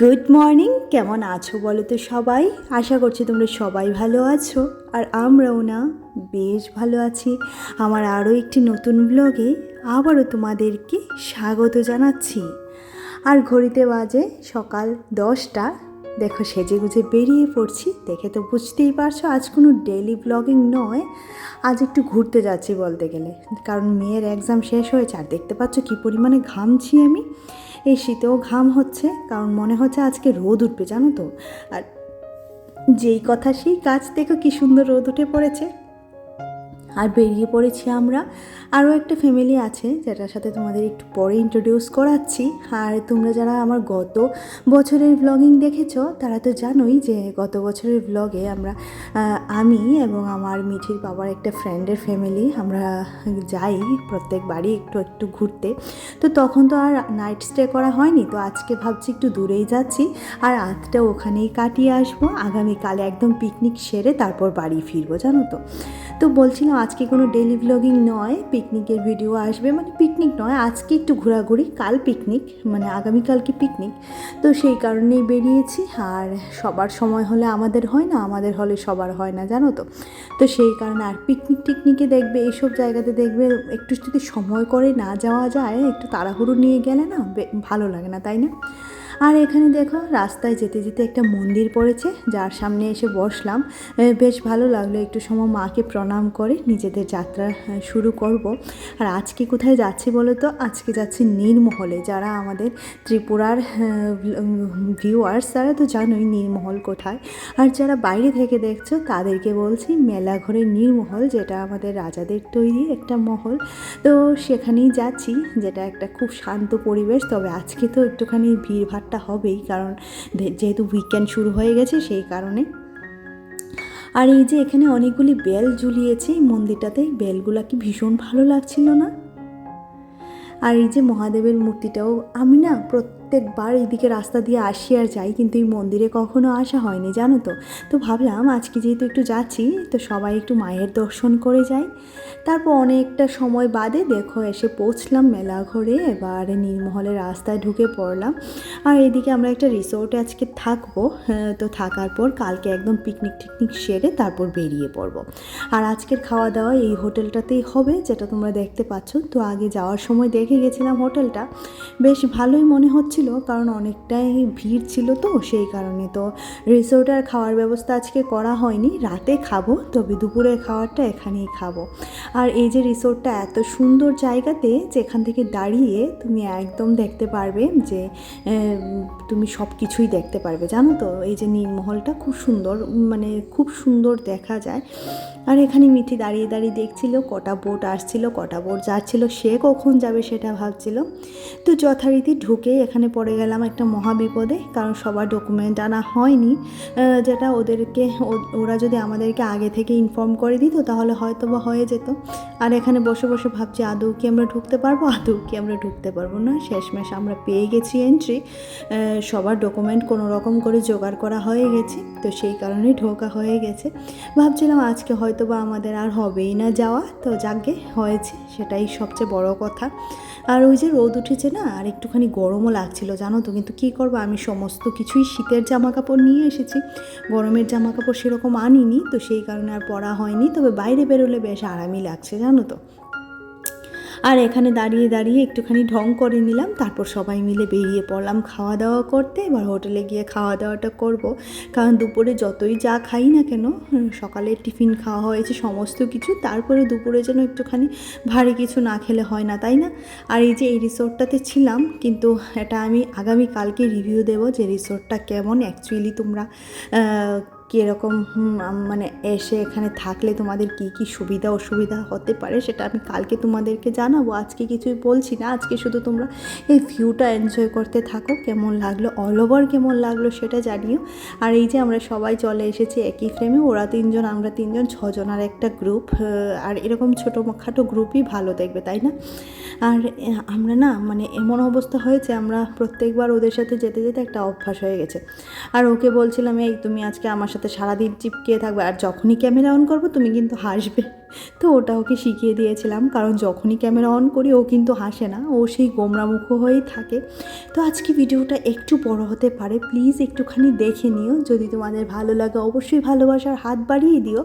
Good morning কেমন আছো বলো তো সবাই? আশা করছি তোমরা সবাই ভালো আছো, আর আমরাও না বেশ ভালো আছি। আমার আরও একটি নতুন ব্লগে আবারও তোমাদেরকে স্বাগত জানাচ্ছি। আর ঘড়িতে বাজে সকাল দশটা। দেখো সেজে গুজে বেরিয়ে পড়ছি, দেখে তো বুঝতেই পারছ আজ কোনো ডেলি ব্লগিং নয়। আজ একটু ঘুরতে যাচ্ছি বলতে গেলে, কারণ মেয়ের এক্সাম শেষ হয়েছে, আর দেখতে পাচ্ছ কী পরিমাণে ঘামছি আমি। এই শীতেও ঘাম হচ্ছে, কারণ মনে হচ্ছে আজকে রোদ উঠবে, জানো তো। আর যেই কথা সেই কাজ দেখো কি সুন্দর রোদ উঠে পড়েছে। আর বেরিয়ে পড়েছি আমরা আরও একটা ফ্যামিলি আছে যেটার সাথে তোমাদের একটু পরে ইন্ট্রোডিউস করাচ্ছি। আর তোমরা যারা আমার গত বছরের ব্লগিং দেখেছ, তারা তো জানোই যে গত বছরের ব্লগে আমরা আমি এবং আমার মিঠির বাবার একটা ফ্রেন্ডের ফ্যামিলি আমরা যাই প্রত্যেক বাড়ি একটু একটু ঘুরতে। তো তখন তো আর নাইট স্টে করা হয়নি, তো আজকে ভাবছি একটু দূরেই যাচ্ছি। আর রাতটা ওখানেই কাটিয়ে আসব, আগামীকালে একদম পিকনিক সেরে তারপর বাড়ি ফিরবো, জানো তো। তো বলছিলাম আজকে কোনো ডেলি ব্লগিং নয় পিকনিকের ভিডিও আসবে। মানে পিকনিক নয়, আজকে একটু ঘোরাঘুরি, কাল পিকনিক মানে আগামীকালকে পিকনিক তো সেই কারণেই বেরিয়েছি। আর সবার সময় হলে আমাদের হয় না, আমাদের হলে সবার হয় না, জানো তো? তো সেই কারণে আর পিকনিক টিকনিকে দেখবে, এইসব জায়গাতে দেখবে একটু যদি সময় করে না যাওয়া যায়, একটু তাড়াহুড়ো নিয়ে গেলে না ভালো লাগে না, তাই না? আর এখানে দেখো, রাস্তায় যেতে যেতে একটা মন্দির পড়েছে, যার সামনে এসে বসলাম। বেশ ভালো লাগল, একটু সময় মাকে প্রণাম করে নিজেদের যাত্রা শুরু করব। আর আজকে কোথায় যাচ্ছি বলো তো? আজকে যাচ্ছি নীরমহলে। যারা আমাদের ত্রিপুরার ভিউয়ার্স, তারা তো জানোই নীরমহল কোথায়। আর যারা বাইরে থেকে দেখছ, তাদেরকে বলছি মেলাঘরের নীরমহল, যেটা আমাদের রাজাদের তৈরি একটা মহল। তো সেখানেই যাচ্ছি, যেটা একটা খুব শান্ত পরিবেশ, তবে আজকে তো একটুখানি ভিড়ভাট্টা হবেই, কারণ যেহেতু উইকেন্ড শুরু হয়ে গেছে সেই কারণে। আর এই যে এখানে অনেকগুলি বেল ঝুলিয়েছে এই মন্দিরটাতে বেলগুলা কি ভীষণ ভালো লাগছিল না? আর এই যে মহাদেবের মূর্তিটাও, আমি না প্রত্যেকবার এইদিকে রাস্তা দিয়ে আসি আর যাই কিন্তু এই মন্দিরে কখনো আসা হয়নি জানো তো। তো ভাবলাম আজকে যেহেতু একটু যাচ্ছি তো সবাই একটু মায়ের দর্শন করে যাই। তারপর অনেকটা সময় বাদে দেখো এসে পৌঁছলাম মেলা ঘরে এবার নীলমহলের রাস্তায় ঢুকে পড়লাম। আর এদিকে আমরা একটা রিসোর্টে আজকে থাকব হ্যাঁ, তো থাকার পর কালকে একদম পিকনিক টিকনিক সেরে তারপর বেরিয়ে পড়ব। আর আজকের খাওয়া দাওয়া এই হোটেলটাতেই হবে যেটা তোমরা দেখতে পাচ্ছ। তো আগে যাওয়ার সময় দেখে গেছিলাম হোটেলটা। বেশ ভালোই মনে হচ্ছিল কারণ অনেকটাই ভিড় ছিল তো সেই কারণে। তো রিসোর্টে আর খাওয়ার ব্যবস্থা আজকে করা হয়নি, রাতে খাব, তবে দুপুরের খাবারটা এখানেই খাব। আর এই যে রিসোর্টটা এত সুন্দর জায়গাতে, যেখান থেকে দাঁড়িয়ে তুমি একদম দেখতে পারবে যে তুমি সব কিছুই দেখতে পারবে। জানো তো, এই যে নীলমহলটা খুব সুন্দর মানে খুব সুন্দর দেখা যায়। আর এখানে মিঠি দাঁড়িয়ে দাঁড়িয়ে দেখছিল, কটা বোট আসছিল, কটা বোট যাচ্ছিল, সে কখন যাবে সেটা ভাবছিল। তো যথারীতি ঢুকে এখানে পড়ে গেলাম একটা মহাবিপদে, কারণ সবার ডকুমেন্ট আনা হয়নি। যেটা ওদেরকে, ওরা যদি আমাদেরকে আগে থেকে ইনফর্ম করে দিত, তাহলে হয়তো বা হয়ে যেত। আর এখানে বসে বসে ভাবছি, আদৌ কি আমরা ঢুকতে পারব? আদৌ কি আমরা ঢুকতে পারব না? শেষমেশ আমরা পেয়ে গেছি এন্ট্রি সবার ডকুমেন্ট কোনো রকম করে জোগাড় করা হয়ে গেছে। তো সেই কারণে ঢোকা হয়ে গেছে। ভাবছিলাম আজকে হয়তো বা আমাদের আর হবেই না যাওয়া, তো যাকে হয়েছে, সেটাই সবচেয়ে বড় কথা। আর ওই যে রোদ উঠেছে না, আর একটুখানি গরমও লাগছিল, জানো তো, কিন্তু কী করব, আমি সমস্ত কিছুই শীতের জামা কাপড় নিয়ে এসেছি। গরমের জামা কাপড় সেরকম আনিনি, তো সেই কারণে আর পরা হয়নি, তবে বাইরে বেরোলে বেশ আরামই লাগছে, জানো তো। আর এখানে দাঁড়িয়ে দাঁড়িয়ে একটুখানি ঢং করে নিলাম, তারপর সবাই মিলে বেরিয়ে পড়লাম খাওয়া দাওয়া করতে। এবার হোটেলে গিয়ে খাওয়া দাওয়াটা করব। কারণ দুপুরে যতই যা খাই না কেন সকালে টিফিন খাওয়া হয়েছে সমস্ত কিছু, তারপরে দুপুরে যেন একটুখানি ভারী কিছু না খেলে হয় না, তাই না? আর এই যে এই রিসোর্টটাতে ছিলাম, কিন্তু এটা আমি আগামী কালকে রিভিউ দেবো যে রিসোর্টটা কেমন। অ্যাকচুয়ালি তোমরা কীরকম মানে এসে এখানে থাকলে তোমাদের কি কি সুবিধা, অসুবিধা হতে পারে সেটা আমি কালকে তোমাদেরকে জানাব। আজকে কিছুই বলছি না, আজকে শুধু তোমরা এই ভিউটা এনজয় করতে থাকো, কেমন লাগল অল ওভার কেমন লাগল সেটা জানিও। আর এই যে আমরা সবাই চলে এসেছি একই ফ্রেমে ওরা তিনজন, আমরা তিনজন, ছজন আর একটা গ্রুপ আর এরকম ছোটো খাটো গ্রুপই ভালো দেখবে, তাই না? আর আমরা না মানে এমন অবস্থা হয়েছে, আমরা প্রত্যেকবার ওদের সাথে যেতে যেতে একটা অভ্যাস হয়ে গেছে। আর ওকে বলছিলাম, এই, তুমি আজকে আমার সাথে সারাদিন চিপকে থাকবে, আর যখনই ক্যামেরা অন করব, তুমি কিন্তু হাসবে। তো ওটা ওকে শিখিয়ে দিয়েছিলাম, কারণ যখনই ক্যামেরা অন করি ও কিন্তু হাসে না, ও সেই গোমরামুখ হয়েই থাকে। তো আজকে ভিডিওটা একটু বড় হতে পারে, প্লিজ একটুখানি দেখে নিও, যদি তোমাদের ভালো লাগে অবশ্যই ভালোবাসার হাত বাড়িয়ে দিও।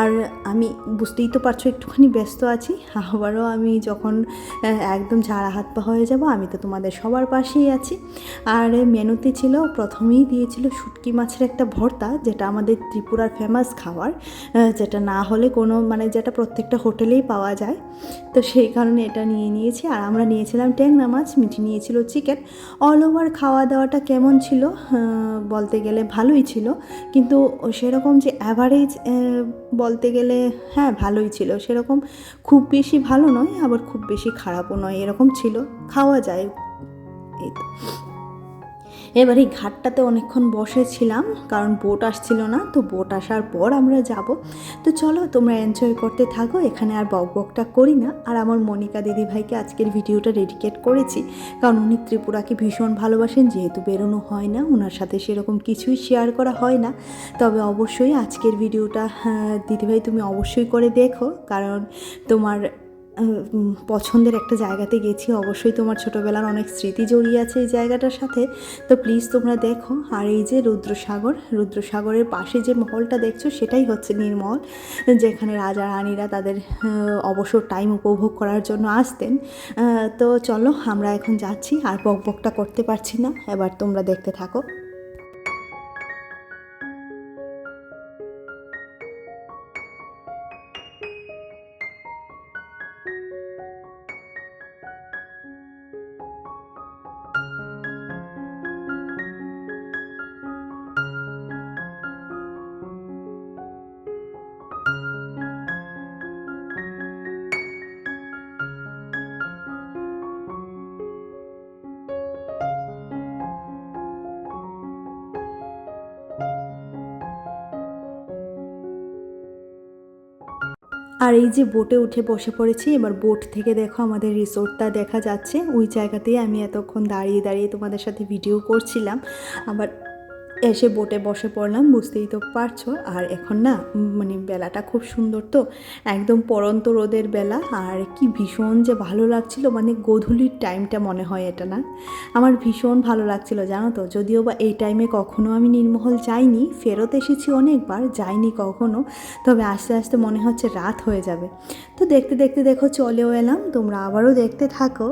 আর আমি বুঝতেই তো পারছ একটুখানি ব্যস্ত আছি, আবারও আমি যখন একদম ঝাড়া হাত পা হয়ে যাব, আমি তো তোমাদের সবার পাশেই আছি। আর মেনুতে ছিল, প্রথমেই দিয়েছিল শুটকি মাছের একটা ভর্তা, যেটা আমাদের ত্রিপুরার ফেমাস খাবার যেটা না হলে কোনো মানে যেটা প্রত্যেকটা হোটেলেই পাওয়া যায়। তো সেই কারণে এটা নিয়ে নিয়েছি। আর আমরা নিয়েছিলাম ট্যাংরা মাছ, মিঠি নিয়েছিল চিকেন। অল ওভার খাওয়া দাওয়াটা কেমন ছিল? বলতে গেলে ভালোই ছিল। কিন্তু সেরকম যে অ্যাভারেজ বলতে গেলে হ্যাঁ ভালোই ছিল। সেরকম খুব বেশি ভালো নয়, আবার খুব বেশি খারাপও নয়। এরকম ছিল। খাওয়া যায়। এই তো। এবার এই ঘাটটাতে অনেকক্ষণ বসেছিলাম কারণ বোট আসছিল না তো বোট আসার পর আমরা যাব। তো চলো তোমরা এনজয় করতে থাকো এখানে আর বক বকটা করি না। আর আমার মনিকা দিদিভাইকে আজকের ভিডিওটা ডেডিকেট করেছি কারণ উনি ত্রিপুরাকে ভীষণ ভালোবাসেন যেহেতু বেরোনো হয় না ওনার সাথে সেরকম কিছুই শেয়ার করা হয় না। তবে অবশ্যই আজকের ভিডিওটা হ্যাঁ, দিদিভাই তুমি অবশ্যই করে দেখো কারণ তোমার পছন্দের একটা জায়গাতে গেছি। অবশ্যই তোমার ছোটোবেলার অনেক স্মৃতি জড়িয়ে আছে এই জায়গাটার সাথে। তো প্লিজ তোমরা দেখো, আর এই যে রুদ্রসাগর, রুদ্রসাগরের পাশে যে মহলটা দেখছ, সেটাই হচ্ছে নির্মল, যেখানে রাজা, রানীরা তাদের অবসর টাইম উপভোগ করার জন্য আসতেন। তো চলো আমরা এখন যাচ্ছি, আর বক বকটা করতে পারছি না। এবার তোমরা দেখতে থাকো। আর এই যে বোটে উঠে বসে পড়েছি, এবার বোট থেকে দেখো আমাদের রিসোর্টটা দেখা যাচ্ছে। ওই জায়গাতেই আমি এতক্ষণ দাঁড়িয়ে দাঁড়িয়ে তোমাদের সাথে ভিডিও করছিলাম। আবার এসে বোটে বসে পড়লাম, বুঝতেই তো পারছ। আর এখন না মানে বেলাটা খুব সুন্দর তো, একদম পরন্ত রোদের বেলা। আর কি ভীষণ যে ভালো লাগছিল মানে গধূলির টাইমটা মনে হয় এটা না। আমার ভীষণ ভালো লাগছিল, জানো তো। যদিও বা এই টাইমে কখনো আমি নীলমহল যাইনি, ফেরত এসেছি অনেকবার, যাইনি কখনো, তবে আস্তে আস্তে মনে হচ্ছে রাত হয়ে যাবে। তো দেখতে দেখতে দেখো চলেও এলাম, তোমরা আবারও দেখতে থাকো।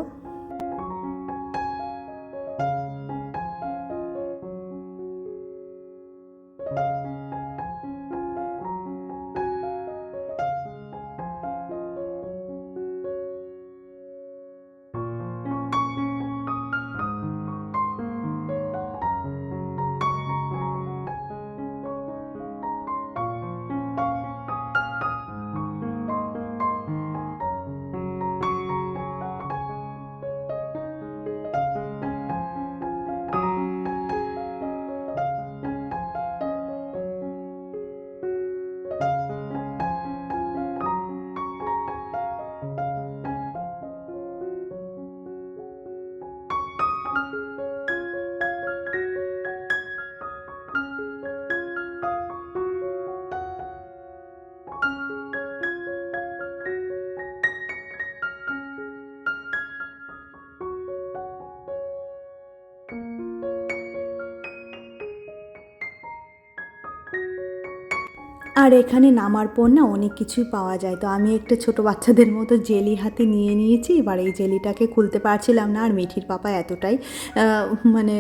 আর এখানে নামার পর না অনেক কিছুই পাওয়া যায়। তো আমি একটা ছোট বাচ্চাদের মতো জেলি হাতে নিয়ে নিয়েছি। এবার এই জেলিটাকে খুলতে পারছিলাম না। আর মিঠির পাপা এতটাই মানে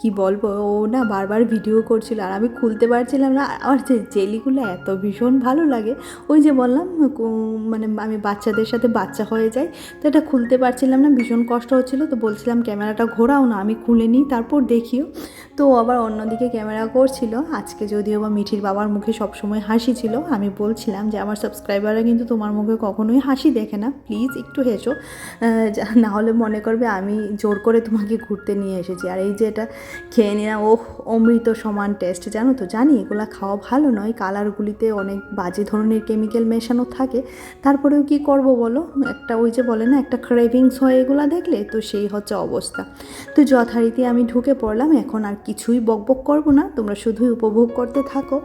কি বলব, ও না বারবার ভিডিও করছিল। আর আমি খুলতে পারছিলাম না। আর যে জেলিগুলো এত ভীষণ ভালো লাগে। ওই যে বললাম মানে আমি বাচ্চাদের সাথে বাচ্চা হয়ে যাই। তো এটা খুলতে পারছিলাম না। ভীষণ কষ্ট হচ্ছিল। তো বলছিলাম, ক্যামেরাটা ঘোরাও না, আমি খুলে নিই, তারপর দেখিও। তো আবার অন্যদিকে ক্যামেরা করছিল। আজকে যদিও বা মিঠির বাবার মুখে সবসময় হাসি ছিল, আমি বলছিলাম যে, আমার সাবস্ক্রাইবাররা কিন্তু তোমার মুখে কখনোই হাসি দেখে না। প্লিজ একটু হেসো। না হলে মনে করবে আমি জোর করে তোমাকে ঘুরতে নিয়ে এসেছি। আর এই যে এটা খেয়ে নিলাম, ওহ, অমৃত সমান টেস্ট জানো তো? জানি এগুলো খাওয়া ভালো নয় কালারগুলিতে অনেক বাজে ধরনের কেমিক্যাল মেশানো থাকে। তারপরেও কি করব বলো? একটা ওই যে বলে না, একটা ক্রেভিংস হয় এগুলো দেখলে, তো সেই হচ্ছে অবস্থা। তো যথারীতি আমি ঢুকে পড়লাম, এখন আর কিছুই বকবক করব না, তোমরা শুধুই উপভোগ করতে থাকো।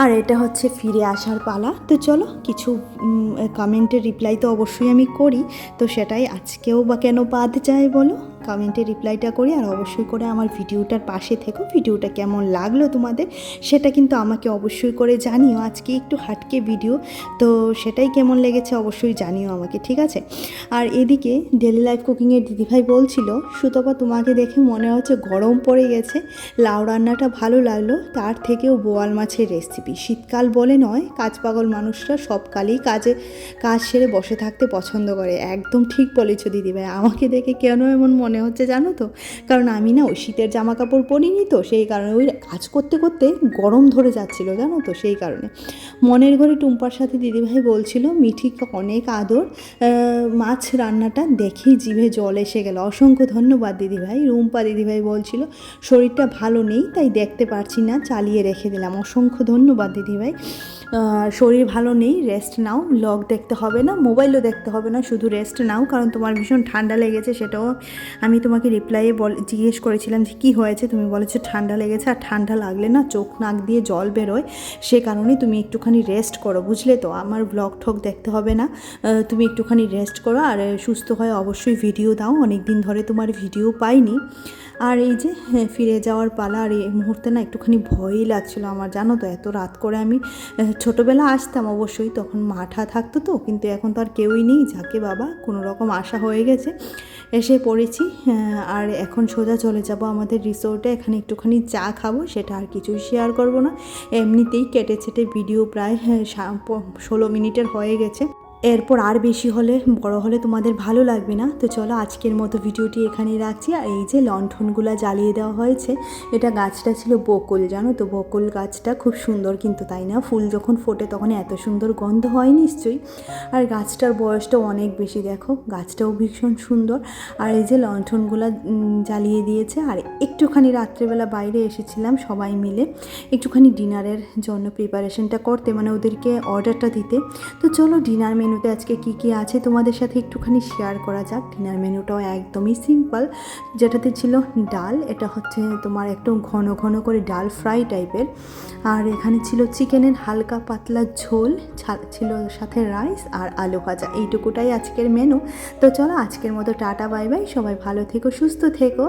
আর এটা হচ্ছে ফিরে আসার পালা। তো চলো, কিছু কমেন্টের রিপ্লাই তো অবশ্যই আমি করি। তো সেটাই আজকেও বা কেন বাদ যায় বলো? কমেন্টে রিপ্লাইটা করি আর অবশ্যই করে আমার ভিডিওটার পাশে থেকো। ভিডিওটা কেমন লাগল তোমাদের সেটা কিন্তু আমাকে অবশ্যই করে জানিও। আজকে একটু হাটকে ভিডিও, তো সেটাই কেমন লেগেছে অবশ্যই জানিও আমাকে, ঠিক আছে? আর এদিকে ডেলি লাইফ কুকিংয়ের দিদিভাই বলছিল, সুতপা, তোমাকে দেখে মনে হচ্ছে গরম পড়ে গেছে। লাউ রান্নাটা ভালো লাগল, তার থেকেও বোয়াল মাছের রেসিপি শীতকাল বলে নয়, কাজ পাগল মানুষরা সব কালেই কাজে, কাজ সেরে বসে থাকতে পছন্দ করে। একদম ঠিক বলেছ দিদিভাই। আমাকে দেখে কেন এমন মনে হচ্ছে, জানো তো? কারণ আমি না ওই শীতের জামা কাপড় পরিনি তো, সেই কারণে ওই কাজ করতে করতে গরম ধরে যাচ্ছিল, জানো তো? সেই কারণে। মনের ঘরে টুম্পার সাথে দিদিভাই বলছিল মিঠিকে অনেক আদর। মাছ রান্নাটা দেখেই জিভে জল এসে গেল। অসংখ্য ধন্যবাদ দিদিভাই। রুম্পা দিদিভাই বলছিল, শরীরটা ভালো নেই, তাই দেখতে পারছি না, চালিয়ে রেখে দিলাম। অসংখ্য ধন্যবাদ দিদিভাই। শরীর ভালো নেই রেস্ট নাও লগ দেখতে হবে না মোবাইলও দেখতে হবে না শুধু রেস্ট নাও কারণ তোমার ভীষণ ঠান্ডা লেগেছে সেটাও আমি তোমাকে রিপ্লাইয়ে বল জিজ্ঞেস করেছিলাম যে কী হয়েছে তুমি বলেছ ঠান্ডা লেগেছে আর ঠান্ডা লাগলে না চোখ নাক দিয়ে জল বেরোয় সে কারণে তুমি একটুখানি রেস্ট করো বুঝলে তো? আমার ব্লগ ঠক দেখতে হবে না তুমি একটুখানি রেস্ট করো আর সুস্থ হয়ে অবশ্যই ভিডিও দাও অনেক দিন ধরে তোমার ভিডিও পাইনি। আর এই যে হ্যাঁ, ফিরে যাওয়ার পালা আর এই মুহূর্তে না একটুখানি ভয়ই লাগছিল আমার জানো তো এত রাত করে আমি ছোটোবেলা আসতাম অবশ্যই তখন মাঠা থাকতো তো কিন্তু এখন তো আর কেউই নেই যাকে বাবা কোনো রকম আশা হয়ে গেছে। এসে পড়েছি আর এখন সোজা চলে যাব আমাদের রিসোর্টে এখানে একটুখানি চা খাব সেটা আর কিছুই শেয়ার করব না। এমনিতেই কেটে ছেটে ভিডিও প্রায় হ্যাঁ, ষোলো মিনিটের হয়ে গেছে। এরপর আর বেশি হলে, বড় হলে তোমাদের ভালো লাগবে না। তো চলো আজকের মতো ভিডিওটি এখানেই রাখছি। আর এই যে লণ্ঠনগুলো জ্বালিয়ে দেওয়া হয়েছে, এটা গাছটা ছিল বকুল, জানো তো? বকুল গাছটা খুব সুন্দর কিন্তু, তাই না? ফুল যখন ফোটে তখন এত সুন্দর গন্ধ হয় নিশ্চয়ই। আর গাছটার বয়সটাও অনেক বেশি, দেখো? গাছটাও ভীষণ সুন্দর। আর এই যে লণ্ঠনগুলো জ্বালিয়ে দিয়েছে। আর একটুখানি রাত্রেবেলা বাইরে এসেছিলাম সবাই মিলে। একটুখানি ডিনারের জন্য প্রিপারেশনটা করতে মানে ওদেরকে অর্ডারটা দিতে। তো চলো ডিনার মেনুতে আজকে কি কি আছে তোমাদের সাথে একটুখানি শেয়ার করা যাক। ডিনার মেনুটাও একদমই সিম্পল যেটাতে ছিল ডাল, এটা হচ্ছে তোমার একটু ঘন ঘন করে ডাল ফ্রাই টাইপের আর এখানে ছিল চিকেনের হালকা পাতলা ঝোল ছিল সাথে রাইস আর আলু ভাজা। এইটুকুটাই আজকের মেনু তো চলো আজকের মতো টাটা বাই বাই সবাই ভালো থেকো, সুস্থ থেকো।